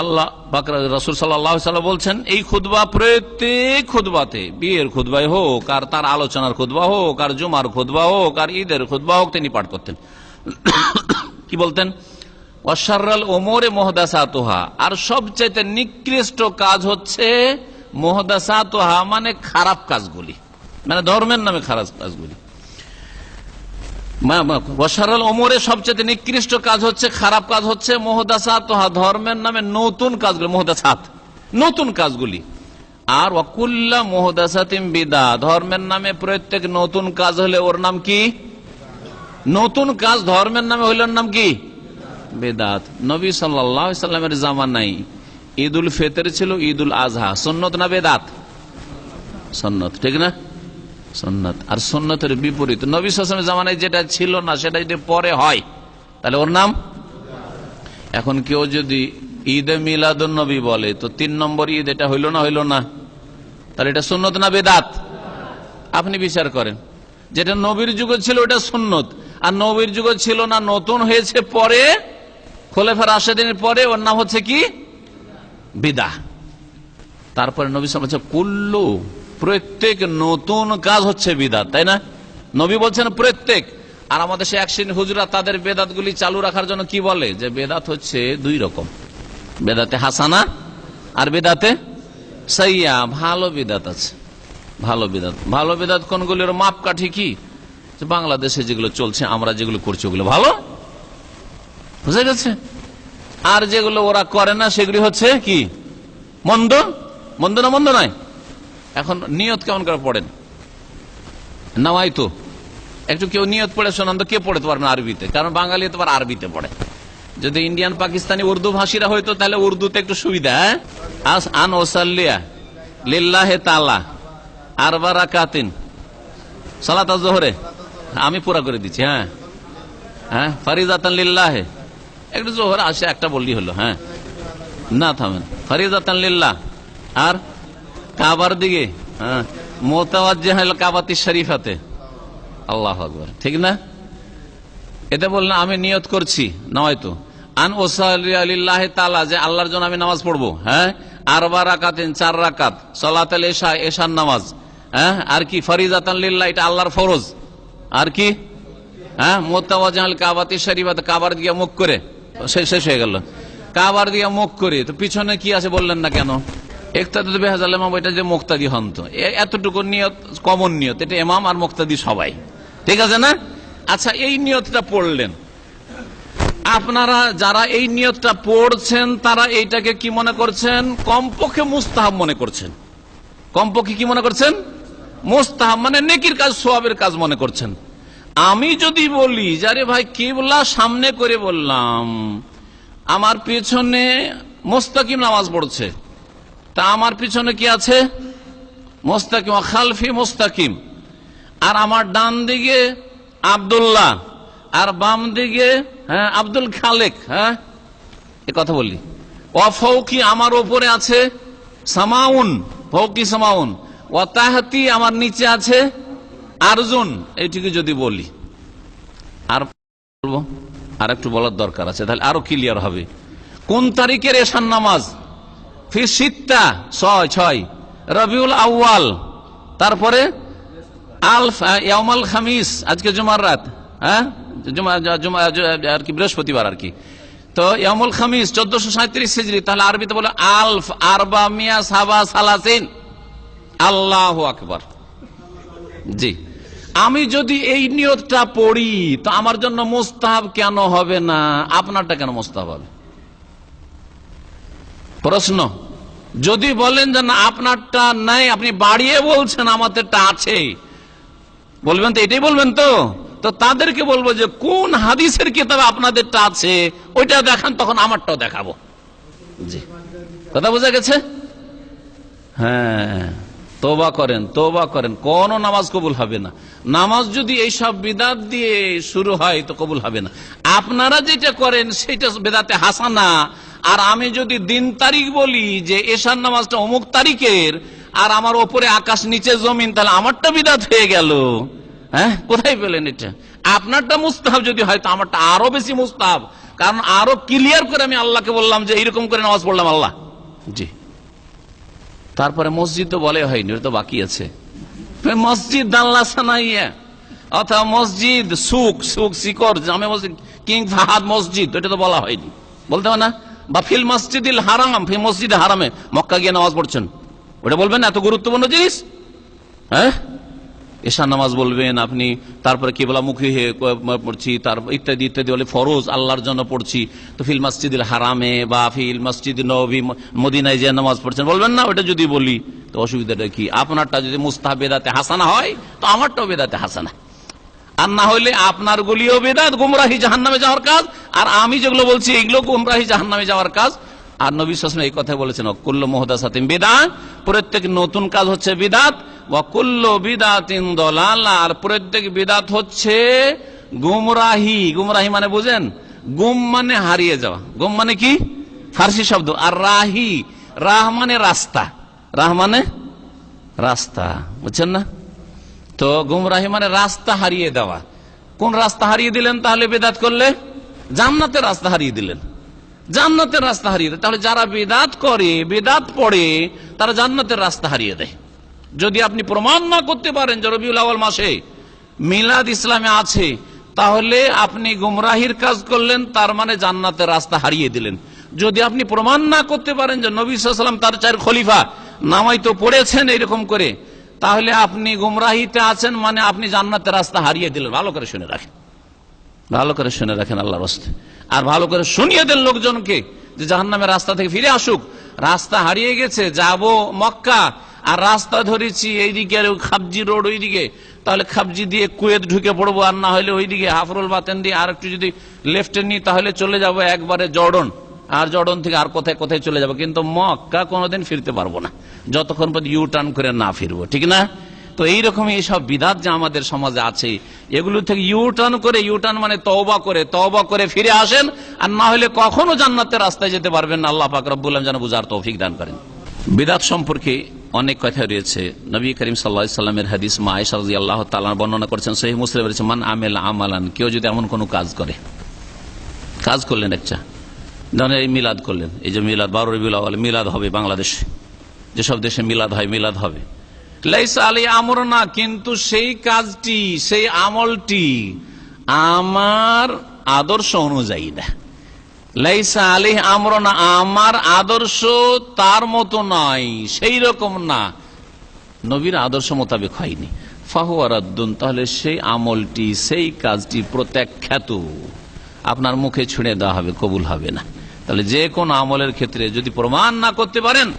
আল্লাহ বাকরা রসুল সাল্লাহ বলছেন, এই খুদবা প্রত্যেক খুদবাতে বিয়ের খুদবাই হোক, আর তার আলোচনার খুদবা হোক, আর জুমার খুদবা হোক, আর ঈদের খুদবা হোক, তিনি পাঠ করতেন। কি বলতেন? অসারাল ওমরে মোহদাসাতোহা, আর সবচাইতে নিকৃষ্ট কাজ হচ্ছে মোহদাসাতোহা মানে খারাপ কাজগুলি মানে ধর্মের নামে খারাপ কাজগুলি। ওয়াসারাল ওমরে সবচেয়ে নিকৃষ্ট কাজ হচ্ছে, খারাপ কাজ হচ্ছে মোহদাসাত ধর্মের নামে নতুন কাজগুলি, মোহদাসাত, নতুন কাজগুলি। আর ওয়াকুল্লা মোহদাসাতিম বিদা, ধর্মের নামে প্রত্যেক নতুন কাজ হলে ওর নাম কি? নতুন কাজ ধর্মের নামে হইল নাম কি? বেদাত। নবী সাল্লামের জামা নাই ঈদ উল ফেতের ছিল ঈদ উল আজহা সন্নত না বেদাত? সন্নত, ঠিক না? সন্ন্যত আর সন্ন্যতের বিপরীত। নবী সাসমের জামানায় যেটা ছিল না, সেটা যদি পরে হয়, তাহলে ওর নাম? এখন কেউ যদি ঈদে মিলাদুন নবী বলে, তো তিন নম্বর ঈদ এটা হইল না হইল না? তাহলে এটা সুন্নত না বেদাত? আপনি বিচার করেন। যেটা নবীর যুগে ছিল, ওটা সুন্নত। আর নবীর যুগে ছিল না, নতুন হয়েছে পরে খোলেফার আসে দিনের পরে, ওর নাম হচ্ছে কি? বিদা তারপরে নবী সাল কুল্লু প্রত্যেক নতুন কাজ হচ্ছে বিদাত, তাই না? নবী বলছেন প্রত্যেক। আর আমাদের সে এক শ্রেণি হুজুরা তাদের বেদাত গুলি চালু রাখার জন্য কি বলে? যে বেদাত হচ্ছে দুই রকম। বেদাতে হাসানা আর বেদাতে সাইয়া। ভালো বিদাত আছে। ভালো বিদাত। ভালো বিদাত কোনগুলির মাপকাঠি কি? বাংলাদেশে যেগুলো চলছে, আমরা যেগুলো করছি, ওগুলো ভালো? বুঝে গেছে? আর যেগুলো ওরা করে না, সেগুলি হচ্ছে কি? মন্দ? মন্দ না মন্দ নয়? এখন নিয়ত কেমন করে পড়েন? নামাই তো একটু কেউ নিয়ত পড়ে শোনান তো কে পড়তে পারবেন আরবিতে। কারণ বাঙালি তো আবার আরবিতে পড়ে। যদি ইন্ডিয়ান পাকিস্তানি উর্দু ভাষীরা হইতো তাহলে উর্দুতে একটু সুবিধা হ্যাঁ? আস আন ওসাল্লিয়া লিল্লাহে তালা আরবা কাতিন সালাত জোহরে। আমি পুরা করে দিচ্ছি হ্যাঁ? হ্যাঁ? ফারিজাতান লিল্লাহে। একটু জোহর আসে, একটা বললি হলো হ্যাঁ? না থামেন। ফারিজাতান লিল্লাহ। আর কাবার দিকে হ্যাঁ মোতাবাজ্জে হল কাবাতি শরীফাতে। আল্লাহ আকবর, ঠিক না? এতে বললেন, আমি নিয়ত করছি নয়তো আন ওসাহ তালা যে আল্লাহর জন্য আমি নামাজ পড়ব হ্যাঁ? আরবা রাকাতিন, চার রাকাত, সলাতাল এশা, এশার নামাজ হ্যাঁ? আর কি, ফরিজাতান লিল্লাহ, এটা আল্লাহর ফরজ। আর কি? হ্যাঁ? মোতাবাজাল কাবাতি শরীফাতে, কাবার দিয়ে মুখ করে, শেষ হয়ে গেল। কাবার দিয়ে মুখ করে, তো পিছনে কি আছে বললেন না কেন? একতাদি বেহাজাল এটা যে মুক্তাদি হন তো এতটুকু নিয়ত, কমন নিয়ত। এটা এমাম আর মুক্তাদি সবাই। ঠিক আছে না? আচ্ছা এই নিয়তটা পড়লেন। আপনারা যারা এই নিয়তটা পড়ছেন, তারা এইটাকে কি মনে করছেন? কমপক্ষে মুস্তাহাব মনে করছেন। কমপক্ষে কি মনে করছেন? মুস্তাহাব মানে নেকির কাজ, সোয়াবের কাজ মনে করছেন। আমি যদি বলি যারে ভাই, কিবলা সামনে করে বললাম, আমার পেছনে মোস্তাকিম নামাজ পড়ছে। তা আমার পিছনে কি আছে? মোস্তাকিম খালফি মোস্তাকিম। আর আমার ডান দিকে আবদুল্লাহ, আর বাম দিকে হ্যাঁ আব্দুল খালেক হ্যাঁ? এ কথা বললি। অফৌকি আমার ওপরে আছে, সামাউন, ফৌকি সামাউন। ও তাহাতি আমার নিচে আছে, আরজুন, এইটিকে যদি বলি। আর বলব, আর একটু বলার দরকার আছে, তাহলে আরও ক্লিয়ার হবে। কোন তারিখের এসান নামাজ? ফিসিত্তা ছয় ছয়। রবিউল আউয়াল, তারপরে আলফ ইয়ামাল খামিস, আজকে জুমার রাত হ্যাঁ? আর কি, বৃহস্পতিবার আর কি। তো ইয়ামুল খামিস, চোদ্দশো সাঁত্রিশ হিজড়ি তাহলে আরবিতে বলে আলফ, আরবা, মিয়া, সাবা, সালাসিন। আল্লাহ আকবর। জি। আমি যদি এই নিয়তটা পড়ি, তো আমার জন্য মোস্তাহাব কেন হবে না? আপনারটা কেন মোস্তাহাব হবে? প্রশ্ন। যদি বলেন যে না, আপনারটা নাই, আপনি বাড়িয়ে বলছেন, আমাদেরটা আছে। বলবেন তো, এটাই বলবেন তো? তো তাদেরকে বলব যে, কোন হাদিসের কিতাবে আপনাদেরটা আছে, ওইটা দেখান, তখন আমারটাও দেখাবো। জি। কথা বোঝা গেছে? হ্যাঁ। তোবা করেন তোবা করেন। কোন নামাজ কবুল হবে না। নামাজ যদি এইসব বিদাত দিয়ে শুরু হয়, তো কবুল হবে না। আপনারা যেটা করেন, সেটা বেদাতে হাসানা আর আমি যদি দিন তারিখ বলি যে এশার নামাজটা অমুক তারিখের, আর আমার ওপরে আকাশ, নিচে জমিন, তাহলে আমারটা বিদাত হয়ে গেল। হ্যাঁ? কোথায় পেলেন এটা? আপনারটা মুস্তাহাব যদি হয়, তো আমারটা আরও বেশি মুস্তাহাব। কারণ আরও ক্লিয়ার করে আমি আল্লাহকে বললাম যে এইরকম করে নামাজ পড়লাম আল্লাহ। জি। তারপরে মসজিদ তো বলে হয়নি তো বাকি আছে। মসজিদ অথবা মসজিদ সুখ সুখ শিকর জামে মসজিদ কিং ফাহাদ মসজিদ এটা তো বলা হয়নি। বলতে না? বা ফিল মসজিদিল হারাম, ফিল মসজিদ হারামে। মক্কা গিয়ে নামাজ পড়ছেন। ওটা বলবেন এত গুরুত্বপূর্ণ জিনিস? হ্যাঁ? এশার নামাজ বলবেন আপনি, তারপরে কেবলা মুখী হয়ে পড়ছি তার ইত্যাদি ইত্যাদি বলে ফরোজ, আল্লাহর জন্য পড়ছি। তো ফিল মসজিদুল হারামে বা ফিল মসজিদ নবী মদিনায় যে নামাজ পড়ছেন, বলবেন না, ওটা যদি বলি, তো অসুবিধাটা কি? আপনারটা যদি মুস্তাহ বেদাতে হাসানা হয়, তো আমারটাও বেদাতে হাসানা। আর না হলে আপনার গুলিও বেদাত, গুমরাহি জাহান নামে যাওয়ার কাজ। আর আমি যেগুলো বলছি, এগুলো গুমরাহি জাহান নামে যাওয়ার কাজ। আর নবী এই কথা বলেছেন, অকুল্ল মোহদা সাতিম বেদাত, প্রত্যেক নতুন কাজ হচ্ছে বিদাত। ওয়াকুল্ল বিদাতিন দলাল, আর প্রত্যেক বিদাত হচ্ছে গুমরাহি। গুমরাহি মানে বুঝেন? গুম মানে হারিয়ে যাওয়া। গুম মানে কি? ফার্সি শব্দ। আর রাহি, রাহ মানে রাস্তা। রাহ মানে রাস্তা। বুঝছেন না? তো গুমরাহি মানে রাস্তা হারিয়ে দেওয়া। কোন রাস্তা হারিয়ে দিলেন তাহলে বেদাত করলে? জান্নাতের রাস্তা হারিয়ে দিলেন। জান্নাতের রাস্তা হারিয়ে দেয়। তাহলে যারা বেদাত করে, বেদাত পড়ে, তারা জান্নাতের রাস্তা হারিয়ে দেয়। যদি আপনি প্রমাণ না করতে পারেন যে রবিউল আওয়াল মাসে মিলাদ ইসলামে আছে, তাহলে আপনি গুমরাহির কাজ করলেন, তার মানে জান্নাতের রাস্তা হারিয়ে দিলেন। যদি আপনি প্রমাণ না করতে পারেন যে নবী সাল্লাম তার চার খলিফা নামাই তো পড়েছেন এরকম করে তাহলে আপনি গুমরাহিতে আছেন মানে আপনি জান্নাতের রাস্তা হারিয়ে দিলেন। ভালো করে শুনে রাখেন। ভালো করে শুনে রাখেন আল্লাহর রাস্তা আর ভালো করে শুনিয়ে দেন লোকজনকে যে জাহান্নামের রাস্তা থেকে ফিরে আসুক। রাস্তা হারিয়ে গেছে, যাব মক্কা। আর রাস্তা ধরেছি এইদিকে আর খাবজি রোড ওইদিকে। তাহলে খাবজি দিয়ে কুয়েত ঢুকে পড়ব আর না হলে ওইদিকে হাফরুল বাতেন দিয়ে আর একটু যদি লেফটে নিই, তাহলে চলে যাব একবারে জর্ডন। আর জর্ডন থেকে আর কোথায় কোথায় চলে যাব? কিন্তু মক্কা কোনোদিন ফিরতে পারব না। যতক্ষণ পর্যন্ত ইউ টার্ন করে না ফিরবো, ঠিক না? তো এইরকম এইসব বিধাত যে আমাদের সমাজে আছে, এগুলো থেকে ইউ টার্ন করে ইউ টার্ন মানে তওবা করে তওবা করে ফিরে আসেন, আর না হলে কখনো জান্নাতের রাস্তায় যেতে পারবেন না। আল্লাহ আলামিন যেন বুঝার তৌফিক দান করেন। বিদাত সম্পর্কে অনেক কথা রয়েছে। নবী করিম সাল্লাহ সাল্লামের হাদিস মা আয়েশা রাদিয়াল্লাহু তাআলা বর্ণনা করেছেন। সহিহ মুসলিম রয়েছে, মান আমেল আমালান কেউ যদি এমন কোনো কাজ করে, কাজ করলেন একটা এই মিলাদ করলেন। এই যে মিলাদ, বারো আউয়াল, মিলাদ হবে বাংলাদেশে। যেসব দেশে মিলাদ হয়, মিলাদ হবে। আমর না, কিন্তু সেই কাজটি, সেই আমলটি আমার আদর্শ অনুযায়ী না। লাইসা আলী আমর না, আমার আদর্শ তার মতো নয়, সেই রকম না। নবীর আদর্শ মোতাবেক হয়নি। ফাহুয়ারাদ্দুন তাহলে সেই আমলটি, সেই কাজটি প্রত্যাখ্যাত। আপনার মুখে ছুঁড়ে দেওয়া হবে, কবুল হবে না। তাহলে যে কোন আমলের ক্ষেত্রে যদি প্রমাণ না করতে পারেন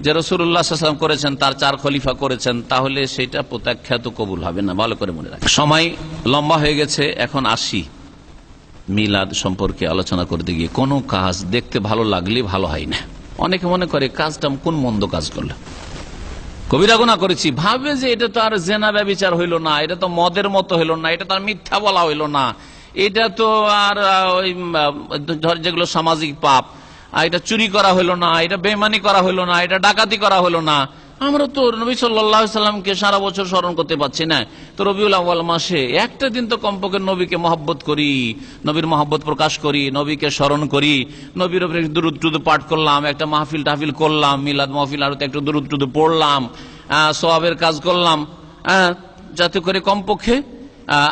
যে রসুল্লাহাম করেছেন, তার চার খলিফা করেছেন, তাহলে সেটা প্রত্যাখ্যাত কবুল হবে না। ভালো করে মনে রাখেন। সময় লম্বা হয়ে গেছে, এখন আসি মিলাদ সম্পর্কে আলোচনা করতে গিয়ে। কোনো কাজ দেখতে ভালো লাগলে ভালো হয় না। অনেকে মনে করে, কাজটা কোন মন্দ কাজ করল? কবিরা গুণা করেছি। ভাবে যে এটা তো আর জেনা ব্যবচার হইল না, এটা তো মদের মতো হইল না, এটা তো আর মিথ্যা বলা হইল না। এটা তো আর ওই ধর যেগুলো সামাজিক পাপ এটা চুরি করা হলো না, এটা বেমানি করা হলো না, এটা ডাকাতি করা হলো না। আমরা তো নবী সাল্লামকে সারা বছর স্মরণ করতে পারছি না। তো রবিউল আওয়াল মাসে একটা দিন তো কমপক্ষে নবীকে মহব্বত করি, নবীর মহব্বত প্রকাশ করি, নবীকে স্মরণ করি, নবীর দুরুদ টুদু পাঠ করলাম, একটা মাহফিল টাহফিল করলাম, মিলাদ মাহফিল আরও একটু দুরুদ টুদু পড়লাম সোয়াবের কাজ করলাম যাতে করে কমপক্ষে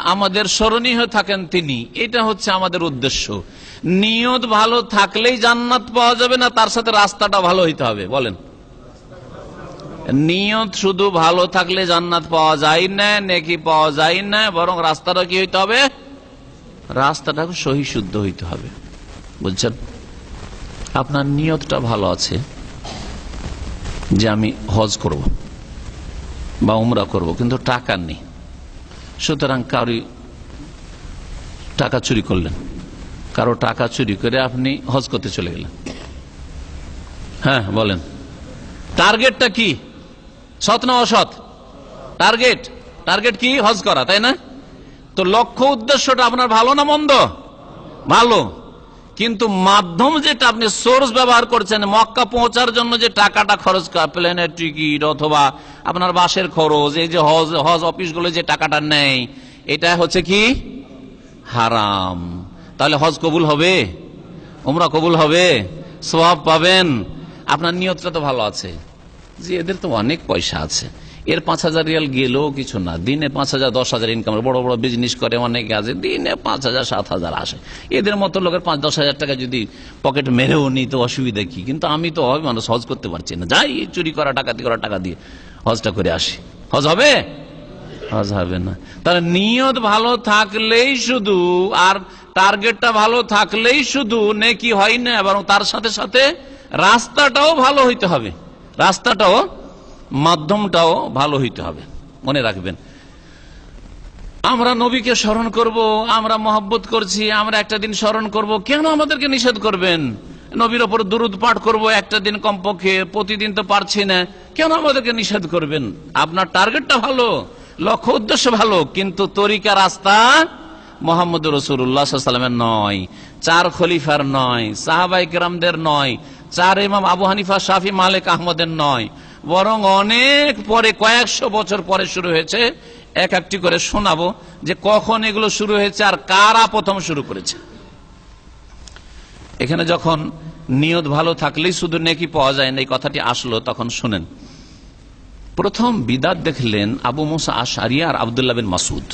আমাদের স্মরণীয় থাকেন তিনি। এটা হচ্ছে আমাদের উদ্দেশ্য। নিয়ত ভালো থাকলেই জান্নাত পাওয়া যাবে না, তার সাথে রাস্তাটা ভালো হইতে হবে, বলেন। নিয়ত শুধু ভালো থাকলে জান্নাত পাওয়া যায় না, নেকি পাওয়া যায় না, বরং রাস্তাটা কি হইতে হবে? রাস্তাটা সহি শুদ্ধ হইতে হবে। বুঝছেন? আপনার নিয়তটা ভালো আছে যে আমি হজ করব বা উমরা করব, কিন্তু টাকা নেই। সুতরাং কারি টাকা চুরি করলেন। কারও টাকা চুরি করে আপনি হজ করতে চলে গেলেন। হ্যাঁ বলেন। টার্গেটটা কি? সৎ না অসৎ? টার্গেট। টার্গেট কি? হজ করা, তাই না? তো লক্ষ্য উদ্দেশ্যটা আপনার ভালো না মন্দ? ভালো। কিন্তু মাধ্যম যেটা আপনি সোর্স ব্যবহার করছেন, মক্কা পৌঁছার জন্য যে টাকাটা খরচ প্লেনের টিকিট অথবা আপনার বাসের খরচ, এই যে হজ হজ অফিসগুলো যে টাকাটা নেয়, এটা হচ্ছে কি? হারাম। তাহলে হজ কবুল হবে? উমরা কবুল হবে? সবাব পাবেন? আপনার নিয়তটা তো ভালো আছে। যে এদের তো অনেক পয়সা আছে। এর পাঁচ হাজার রিয়াল গেলেও কিছু না। দিনে পাঁচ হাজার, দশ হাজার ইনকাম বড় বড় বিজনেস করে, অনেকে আছে, দিনে পাঁচ হাজার, সাত হাজার আসে। এদের মতো লোকের পাঁচ, দশ হাজার টাকা যদি পকেট মেরেও নি তো অসুবিধা কি? কিন্তু আমি তো হবে মানুষ, হজ করতে পারছি না। যাই, চুরি করা টাকাতি করা, টাকা দিয়ে হজটা করে আসি। হজ হবে? হজ হবে না। তাহলে নিয়ত ভালো থাকলেই শুধু, আর টার্গেটটা ভালো থাকলেই শুধু নেকি হয় না, এবং তার সাথে সাথে রাস্তাটাও ভালো হইতে হবে। রাস্তাটাও মাধ্যমটাও ভালো হইতে হবে। মনে রাখবেন। আমরা নবীকে স্মরণ করব, আমরা মহব্বত করছি, আমরা একটা দিন স্মরণ করব। কেন আমাদেরকে নিষেধ করবেন? নবীর ওপর দুরুদ পাঠ করব একটা দিন কমপক্ষে, প্রতিদিন তো পারছি না। কেন আমাদেরকে নিষেধ করবেন? আপনার টার্গেটটা ভালো, লক্ষ্য উদ্দেশ্য ভালো, কিন্তু তরিকা রাস্তা মোহাম্মদ রসুল্লাহামের নয়, চার খলিফার নয় সাহাবাই নয়, চার ইমাম আবু হানিফা, শাফি, মালিক আহমদের নয়। বরং অনেক পরে, কয়েকশো বছর পরে শুরু হয়েছে। এক একটি করে শোনাবো যে কখন এগুলো শুরু হয়েছে আর কারা প্রথম শুরু করেছে। এখানে যখন নিয়ত ভালো থাকলেই শুধু নেকি পাওয়া যায় না, এই কথাটি আসলো, তখন শুনেন। প্রথম বিদাত দেখলেন আবু মুসা আশারিয়া আর আবদুল্লাহ বিন মাসুদ